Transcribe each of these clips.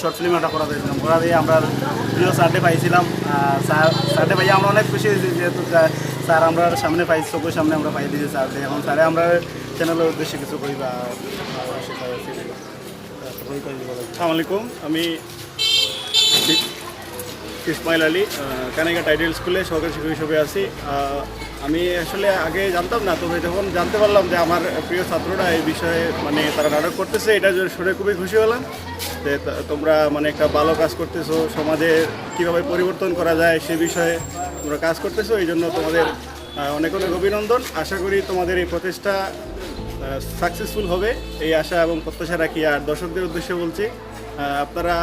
Short film একটা করা দিয়েছিলাম করা দিয়ে আমরা প্রিয় স্যারডে পাইছিলাম স্যার স্যারডে পাইয়ে আমরা অনেক খুশি হয়েছি যেহেতু স্যার- আমরা সামনে পাই চোখের সামনে আমরা পাই দিয়েছি স্যারডে এখন স্যারে আমরা চ্যানেলের উদ্দেশ্যে কিছু করি বা আসসালামু আলাইকুম আমি ইসমাইল আলী আহ, কানাইঘাট আইডিয়াল স্কুলে সহকারী শিক্ষক হিসেবে আছি। আমি আসলে আগে জানতাম না তবে যখন জানতে পারলাম যে আমার প্রিয় ছাত্ররা এই বিষয়ে মানে তারা নাটক করতেছে এটা শুনে খুবই খুশি হলাম। যে তোমরা মানে একটা ভালো কাজ করতেছো, সমাজে কীভাবে পরিবর্তন করা যায় সে বিষয়ে তোমরা কাজ করতেছো, এই জন্য তোমাদের অনেক অনেক অভিনন্দন। আশা করি তোমাদের এই প্রচেষ্টা সাকসেসফুল হবে। এই আশা এবং প্রত্যাশা রাখি আর দর্শকদের উদ্দেশ্যে বলছি আপনারা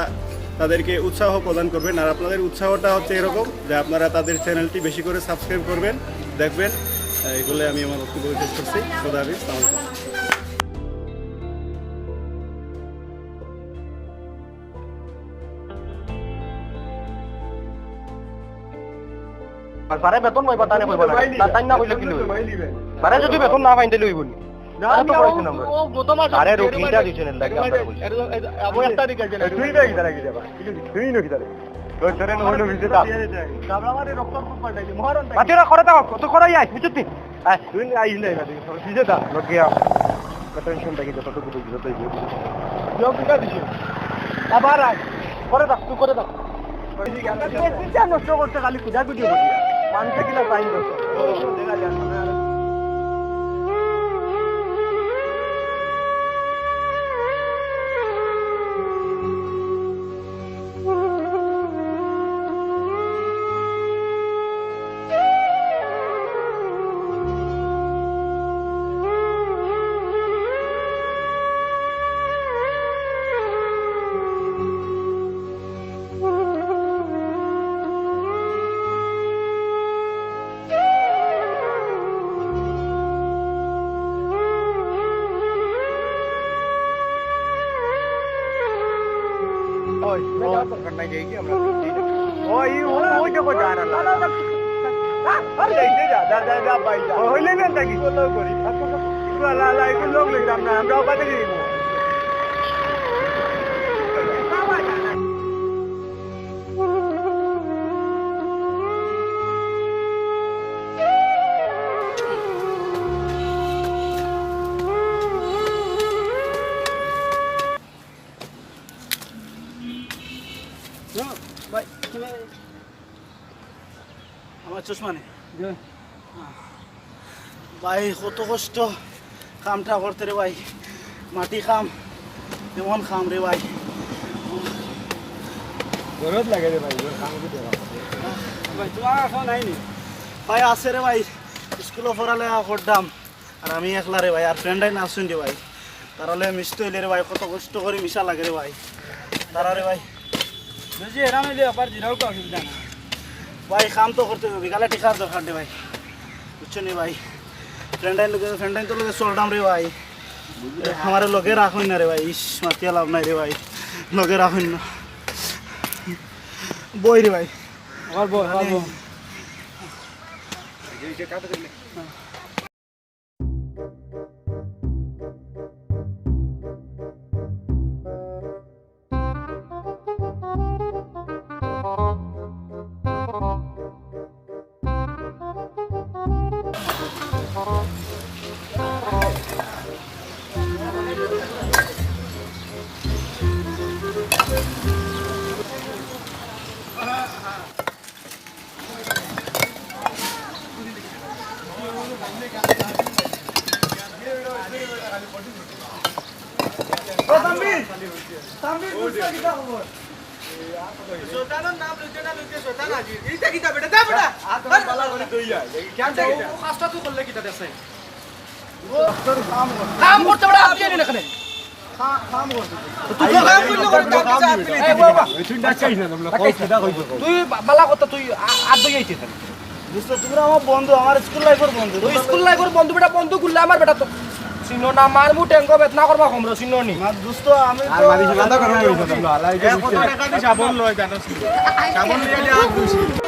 তাদেরকে উৎসাহ প্রদান করবেন। আর আপনাদের উৎসাহটা হচ্ছে এরকম যে আপনারা তাদের চ্যানেলটি বেশি করে সাবস্ক্রাইব করবেন, দেখবেন। এগুলো আমি আমার বক্তব্য করছি। খোদা হাফিজ পারে বেতন পাইবা তানে পাইবা না তাই না কইলে কি লইব পারে যদি বেতন না? পাইতে লইব নি আরে রুকিটা দিছেন লাগে আবু একটা দিকে গেলে তুই না কিদারা কি যাবা। তুই না কিদারা তোর তরে বাতিরা করে দাও কত করে আই বুঝতি তুই আই নাই বিজে দা লগিয়া টেনশন থাকি যতটুকু বুঝি যতই বুঝি জব দিকা দিছে। আবার আই করে দাও তুই করে দাও নষ্ট করতে খালি কুদা কুদি করি মানুষে কিলা মেলা তো করনা যাই কি हो ওই ওই ওই দেখো যা যা যা যা ভাই যা হইলে না তাকি কোথাও করি লা লা লোক লিখলাম না আমরা বাদে আমার চশমা নেই। ভাই কত কষ্ট। কামটা করতে রে ভাই। মাটি খাম এমন খাম রে ভাই। গরত লাগে রে ভাই ভাই তোমার এখন নাইনি ভাই আছে রে ভাই। স্কুলে পড়ালেখা করতাম। আর আমি একলা রে ভাই আর ফ্রেন্ডাই না রে ভাই। তারালে মিষ্টি হইলে রে ভাই কত কষ্ট করে মিশা লাগে রে ভাই। তারা রে ভাই। বুঝি এরা নইলে আবার জিরাও অসুবিধা না। ভাই কাম তো করতে হবে। বিকালে টিকার দরকার রে ভাই। বুঝছ নি ভাই? ফ্রেন্ডাইন লোকে ফ্রেন্ডাইন তো লোকে চলতাম রে ভাই। আমার লোকে রাখুন না রে ভাই। ইস মাতিয়া লাভ নাই রে ভাই। লোকে রাখুন না। বই রে ভাই। আমার বই আমার বই কাম করতে পারে আপনি জানেন এখানে। তুই বালা কথা তুই আদ দই আইছিস বুঝছ তোমরা আমার বন্ধু আমার স্কুল লাইফের বন্ধু। তুই স্কুল লাইফের বন্ধু বেটা বন্ধু করলে আমার বেটা তো। চিহ্ন না মার মু টেঙ্গো বেতনা করবা কমলো চিহ্ন নি। আমার দোস্ত আমি তো তুই আমরা আর ভুল জীবনে করিস ওই যা যা ও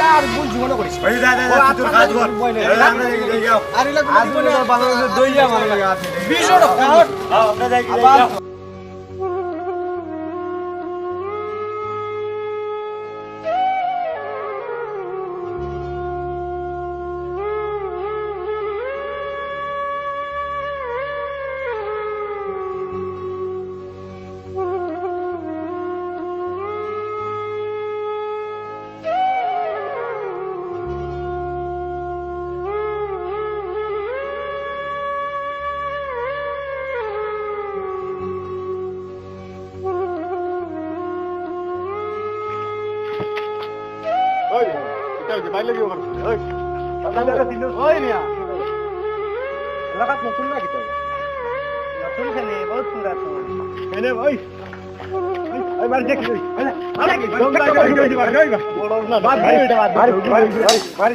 যা আত্মা তুই কাজ কর। ভয় নেই। এই, আমরা যাই, যাই, আর জীবনে বাংলাদেশের দইয়া আমার লাগে। আছে বিশ টাকা হ্যাঁ, যাই, ভাই এটা বাদ মারি মারি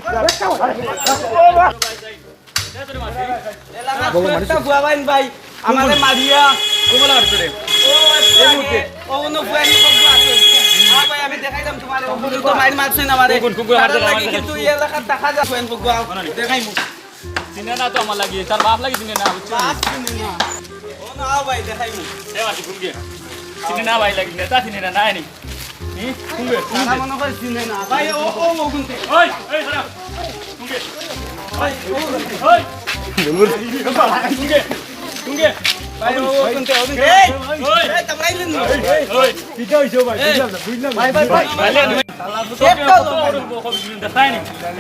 একটা বুয়া বাইন ভাই আমারে মারিয়া কোমলা ও অন্য আমি দেখাইলাম তোমারে তো মাইর মারছে না মারে কোন কুকুর হাতে লাগি কিন্তু এই এলাকার দেখা কোন বুয়া দেখাইমু চিনে না তো আমার লাগি তার বাপ লাগি চিনে না বুঝছ? বাস চিনি না। ও না ভাই দেখাইমু এ মাটি ঘুমগে চিনে না ভাই লাগি নেতা চিনে না নাই নি। নি ঘুমগে মনে করে চিনে না। ভাই ও ও ও ওই ওই খারাপ ঘুমগে ওই। ওই ওই কিটা হইছো ভাই ভাই ভাই ভাই তুমি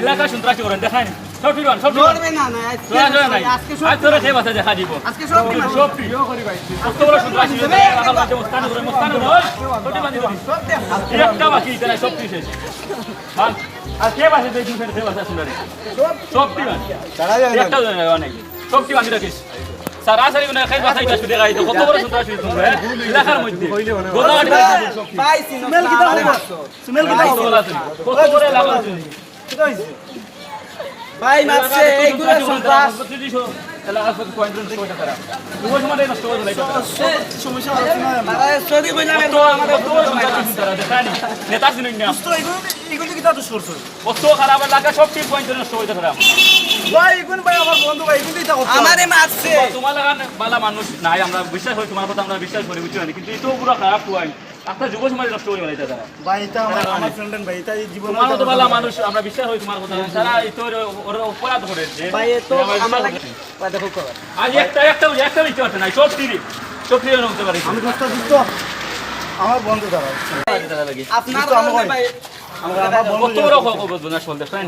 এলাকা সন্ত্রাসী করেন দেখাই সব ফিরবান সব ধরবে না না আজকে জোড়া আজকে সব খেয়ে বাসা দেখা দিব আজকে সব কি সব ফ্রি কত বড় সন্ত্রাসী এলাকা মাঝে মুস্তান করে মুস্তান করে ছোটি বাঁধি দিবি সব দেখ একটা বাকি তারা সব ঠিক শেষ মান আর কে বাসে তুই দুশো সে বাসা শুনে সব ঠিক তারা একটা জানে অনেক সব ঠিক আছে রাখিস সারাসারি মনে খাই বাসাই কাছে দেখাই তো কত বড় সন্ত্রাসী তুমি এলাকার মধ্যে। গোদাগাড়ি ভাই স্মেল কি দাও স্মেল কি দাও কত বড় আছে ভাই মারছে এইগুলো সন্ত্রাস। তোমার বালা মানুষ নাই আমরা বিশ্বাস করি তোমার কথা আমরা বিশ্বাস করি বুঝছ কিন্তু এটাও পুরো খারাপ পয়েন্ট আপনার যুব সমাজ নষ্ট করে তারা ভাই এটা আমার আমার ফ্রেন্ড ভাই এটা জীবন তোমার মতো বালা মানুষ আমরা বিশ্বাস করি তোমার কথা তারা এতো ওরা অপরাধ করে ভাই এ তো আমার লাগে ভাই দেখো কর। আজ একটা একটা একটা পারছে না সব টিভি সব টিভি হতে পারে। আমি আমার বন্ধু দাঁড়াও। আপনার কারণে ভাই আমরা আমার কত বন্ধু বড় না চল দেখেন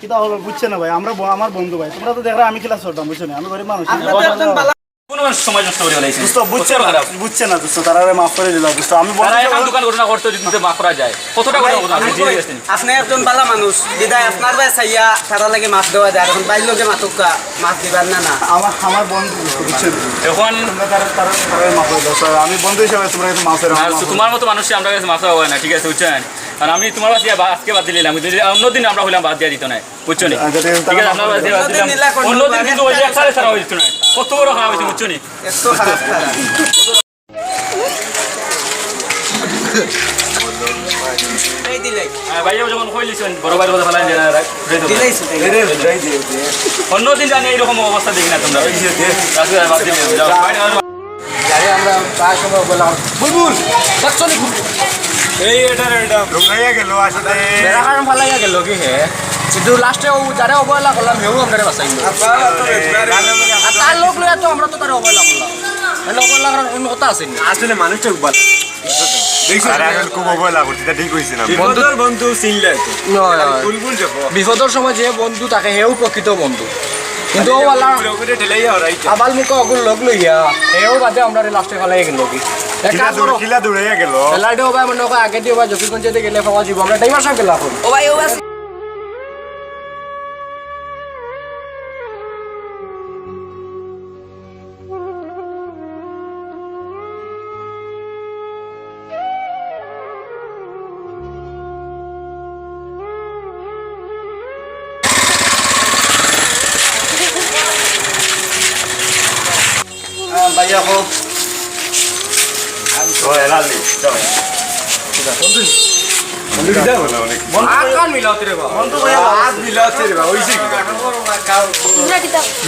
কিটা হবে বুঝছে না ভাই আমরা আমার বন্ধু ভাই। তোমরা তো দেখরা আমি ক্লাস করতাম বুঝছ না? আমি গরিব মানুষ। আপনি একজন ভালো মানুষ বিদায় আপনার ভাই চাইয়া তারা লাগে মাছ দেওয়া যায়। এখন বাইর লোকে মাতুকা মাছ দিবার না না। আমার আমার বন্ধু বুঝছেন এখন তোমরা আমি বন্ধু হিসাবে মতো মানুষকে আমরা কাছে মাফা হয় না ঠিক আছে বুঝছেন? আর আমি তোমার কাছে আজকে বাদ দিলাম যদি অন্যদিন আমরা হইলাম বাদ দিয়ে দিত না বুঝছ নি? আচ্ছা, ঠিক আছে, আপনার বাদ অন্যদিন নিলা দিলাম অন্যদিন কিন্তু ওই যে একসাথে হইতো না কত বড় খারাপ হয়েছে বুঝছ নি এত এই দিলাই হ্যাঁ, ভাইয়াও যখন কইলিছেন বড় ভাইয়ের কথা ফেলাই দেন দিলাই অন্যদিন জানি এইরকম অবস্থা দেখি না তোমরা আমরা প্রায় সময় বললাম বুলবুল দেখছ নি রুমাইয়া গেল আসলে বেড়া কারণ ফালাইয়া গেল কি হে কিন্তু লাস্টে ও যারে অবহেলা করলাম হেউ আমরা বাঁচাই আর তার লোক লইয়া তো আমরা তো তার অবহেলা করলাম তাহলে অবহেলা করার কোনো কথা আছে আসলে মানুষটা ভালো আরে অবহেলা করছি তা ঠিক হয়েছে না? বন্ধুর বন্ধু চিনলে বুলবুল যাব। বিপদের সময় যে বন্ধু তাকে হেউ প্রকৃত বন্ধু। কিন্তু আবাল মুখে অগুল লগ লইয়া হেউ বাদে আমরা লাস্টে ফালাই গেল কি কিলা গেল। মনে আগে দিয়ে জকিগঞ্জে গেলে পাওয়া যাব আমরা ও ভাই ও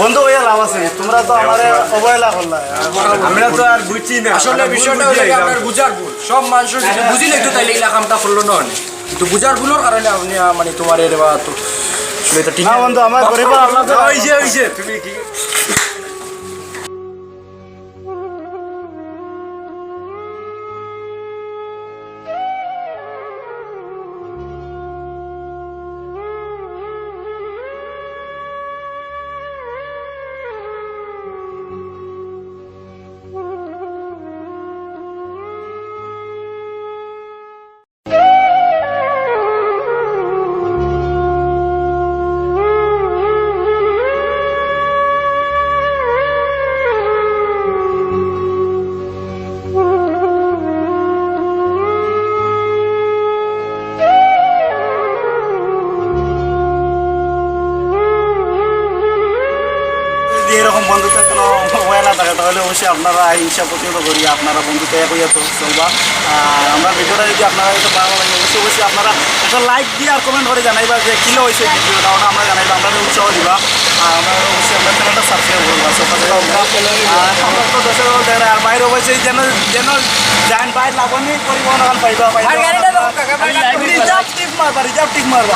বন্ধু হইয়া লাভ আছে। তোমরা তো আমার অবহেলা আমরা তো আর বুঝছি না আসলে বিষয়টা ভুল সব মানুষ বুঝিলে তো তাইলে এই কামটা করল না। কিন্তু বুঝার ভুলের কারণে আপনি মানে তোমার এর বা তো না বন্ধু আমার গরিব হইছে তুমি কি আপনারা হিংসা প্রতিহত করি আপনারা বন্ধুত্ব এক হইয়া তো চলবা। আর আমরা ভিডিওটা যদি আপনারা একটু ভালো লাগে অবশ্যই অবশ্যই আপনারা একটা লাইক দিয়ে আর কমেন্ট করে জানাইবা যে কিলো হয়েছে ভিডিও কারণ আমরা জানাইবা আমরা উৎসাহ দিবা। আর আমরা অবশ্যই আমরা চ্যানেলটা সাবস্ক্রাইব করবা সব আর বাইরে অবশ্যই যেন যেন যান বাইর লাভনি এখন পাইবা পাইবা। রিজার্ভ টিপ মারবা রিজার্ভ টিপ মারবা।